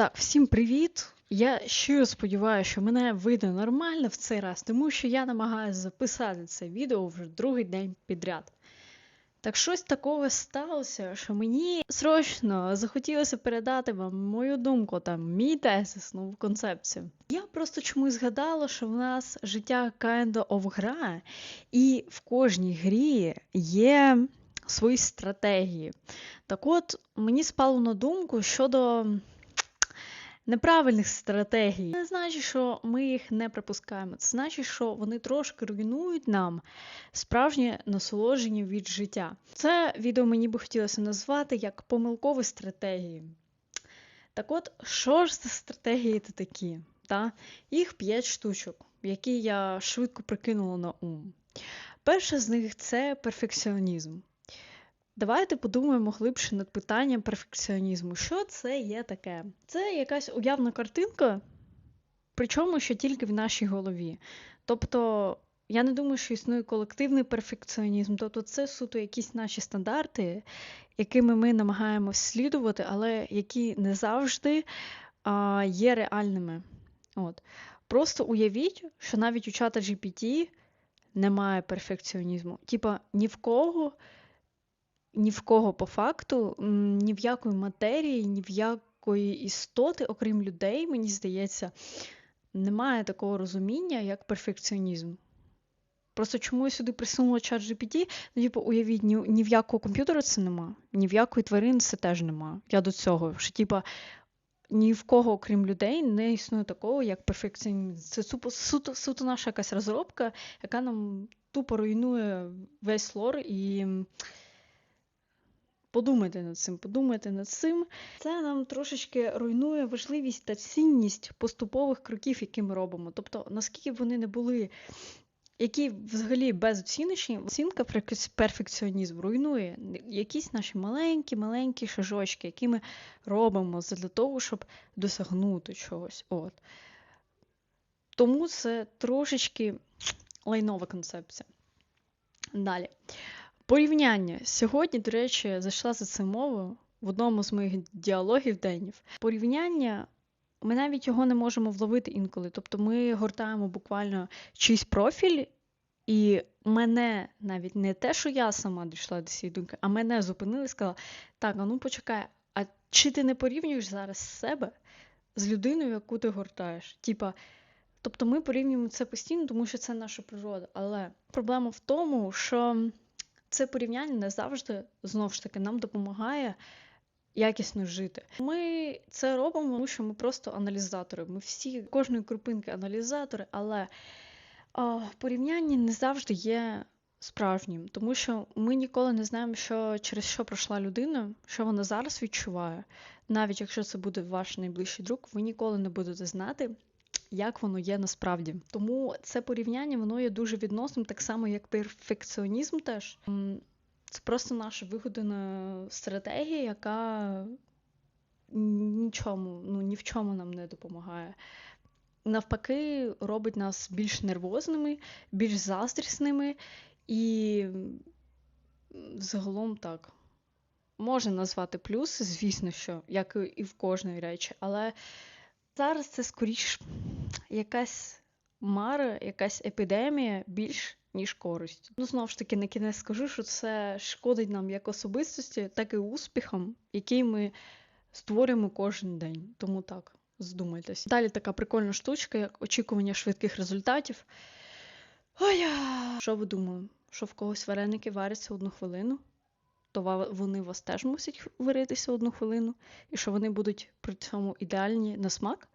Так, всім привіт! Я щиро сподіваюся, що мене вийде нормально в цей раз, тому що я намагаюся записати це відео вже другий день підряд. Так щось такого сталося, що мені срочно захотілося передати вам мою думку, там, мій тезис, нову концепцію. Я просто чомусь згадала, що в нас життя kind of гра, і в кожній грі є свої стратегії. Так от, мені спало на думку щодо неправильних стратегій. Не значить, що ми їх не припускаємо. Це значить, що вони трошки руйнують нам справжнє насолодження від життя. Це відео мені би хотілося назвати як помилкові стратегії. Так от, що ж за стратегії це такі? Та? Їх 5 штучок, які я швидко прикинула на ум. Перша з них це перфекціонізм. Давайте подумаємо глибше над питанням перфекціонізму. Що це є таке? Це якась уявна картинка, причому що тільки в нашій голові. Тобто, я не думаю, що існує колективний перфекціонізм, тобто це суто якісь наші стандарти, якими ми намагаємось слідувати, але які не завжди а, є реальними. От. Просто уявіть, що навіть у чата GPT немає перфекціонізму. Типа ні в кого ні в кого по факту, ні в якої матерії, ні в якої істоти, окрім людей, мені здається, немає такого розуміння, як перфекціонізм. Просто чому я сюди присунула чат GPT, ну, типу, уявіть, ні, ні в якого комп'ютера це нема, ні в якої тварини це теж нема. Я до цього. що, типу, ні в кого, окрім людей, не існує такого, як перфекціонізм. Це суто, суто, суто наша якась розробка, яка нам тупо руйнує весь лор і. Подумайте над цим, подумайте над цим. Це нам трошечки руйнує важливість та цінність поступових кроків, які ми робимо. Тобто, наскільки б вони не були, які взагалі безоціночні, оцінка перфекціонізму руйнує якісь наші маленькі-маленькі шажочки, які ми робимо для того, щоб досягнути чогось. От. Тому це трошечки лайнова концепція. Далі. Порівняння. Сьогодні, до речі, зайшла за це мова в одному з моїх діалогів денів. Порівняння. Ми навіть його не можемо вловити інколи. Тобто ми гортаємо буквально чийсь профіль, і мене навіть не те, що я сама дійшла до цієї думки, а мене зупинили і сказали: так, а ну почекай, а чи ти не порівнюєш зараз себе з людиною, яку ти гортаєш? Типа, тобто ми порівнюємо це постійно, тому що це наша природа. Але проблема в тому, що це порівняння не завжди знову ж таки нам допомагає якісно жити. Ми це робимо, тому що ми просто аналізатори. Ми всі кожної крупинки аналізатори, але о, порівняння не завжди є справжнім, тому що ми ніколи не знаємо, що через що пройшла людина, що вона зараз відчуває. Навіть якщо це буде ваш найближчий друг, ви ніколи не будете знати як воно є насправді. Тому це порівняння воно є дуже відносним, так само як перфекціонізм теж. Це просто наша вигодена стратегія, яка нічому, ну ні в чому нам не допомагає. Навпаки, робить нас більш нервозними, більш заздрісними і загалом так. Можна назвати плюси, звісно, що, як і в кожної речі, але зараз це скоріш якась мара, якась епідемія більш ніж користь. Ну, знову ж таки, на кінець скажу, що це шкодить нам як особистості, так і успіхам, які ми створюємо кожен день. Тому так, здумайтесь. Далі така прикольна штучка, як очікування швидких результатів. Ой, що ви думаєте? Що в когось вареники варяться одну хвилину? То вони вас теж мусять варитися одну хвилину, і що вони будуть при цьому ідеальні на смак.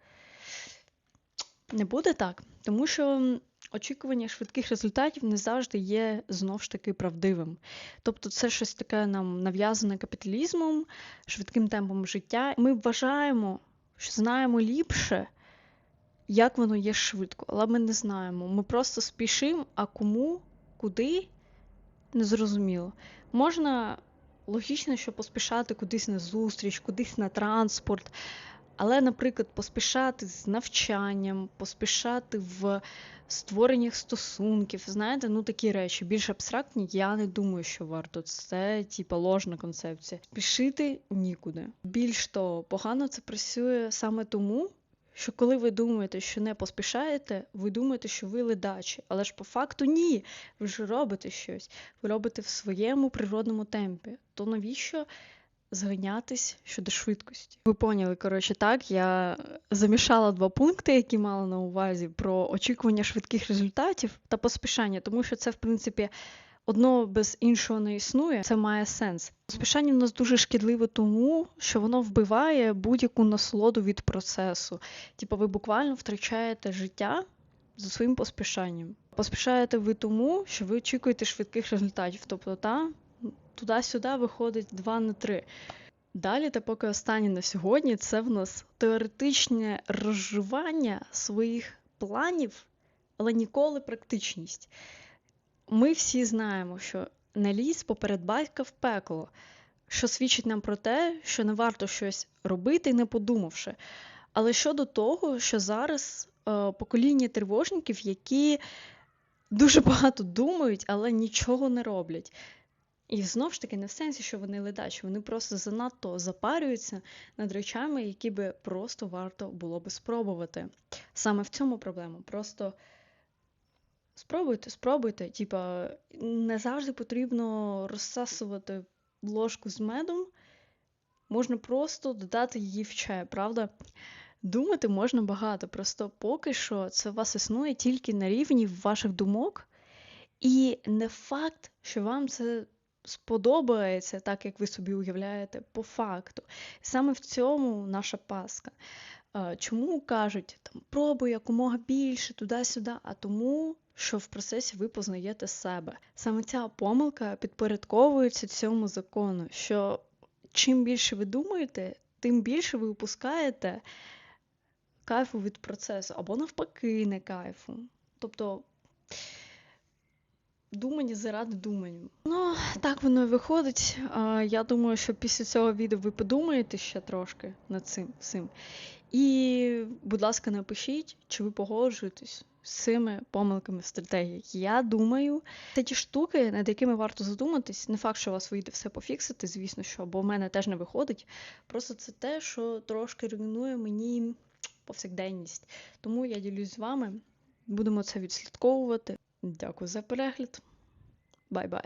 Не буде так, тому що очікування швидких результатів не завжди є знов ж таки правдивим. Тобто, це щось таке нам нав'язане капіталізмом, швидким темпом життя. Ми вважаємо, що знаємо ліпше, як воно є швидко, але ми не знаємо. Ми просто спішимо, а кому, куди незрозуміло. Можна логічно, що поспішати кудись на зустріч, кудись на транспорт. Але, наприклад, поспішати з навчанням, поспішати в створеннях стосунків, знаєте, ну такі речі більш абстрактні, я не думаю, що варто. Це типа ложна концепція. Спішити нікуди. Більш того, погано це працює саме тому, що коли ви думаєте, що не поспішаєте, ви думаєте, що ви ледачі. Але ж по факту ні. Ви ж робите щось. Ви робите в своєму природному темпі. То навіщо зганятись щодо швидкості? Ви поняли, коротше, так, я замішала два пункти, які мала на увазі про очікування швидких результатів та поспішання, тому що це, в принципі, одно без іншого не існує, це має сенс. Поспішання в нас дуже шкідливе тому, що воно вбиває будь-яку насолоду від процесу. Типу, ви буквально втрачаєте життя за своїм поспішанням. Поспішаєте ви тому, що ви очікуєте швидких результатів. Тобто, та туди-сюди виходить 2 на 3. Далі, та поки останнє на сьогодні, це в нас теоретичне розживання своїх планів, але ніколи практичність. Ми всі знаємо, що не лізь поперед батька в пекло, що свідчить нам про те, що не варто щось робити, не подумавши. Але щодо того, що зараз е, покоління тривожників, які дуже багато думають, але нічого не роблять. І знову ж таки, не в сенсі, що вони ледачі, вони просто занадто запарюються над речами, які би просто варто було би спробувати. Саме в цьому проблема. Просто спробуйте, спробуйте. Типа, не завжди потрібно розсасувати ложку з медом, можна просто додати її в чай, правда? Думати можна багато, просто поки що це у вас існує тільки на рівні ваших думок, і не факт, що вам це сподобається так, як ви собі уявляєте, по факту. Саме в цьому наша паска. Е, Чому кажуть, там пробуй якомога більше туди-сюди, а тому, що в процесі ви познаєте себе. Саме ця помилка підпорядковується цьому закону, що чим більше ви думаєте, тим більше ви упускаєте кайфу від процесу, або навпаки, не кайфу. Тобто думання заради думання. Ну, так воно і виходить. Я думаю, що після цього відео ви подумаєте ще трошки над цим. цим. І, будь ласка, напишіть, чи ви погоджуєтесь цими помилками в стратегії. Я думаю, це ті штуки, над якими варто задуматись. Не факт, що у вас вийде все пофіксити, звісно, що, бо в мене теж не виходить. Просто це те, що трошки руйнує мені повсякденність. Тому я ділюсь з вами. Будемо це відслідковувати. Дякую за перегляд. Бай-бай.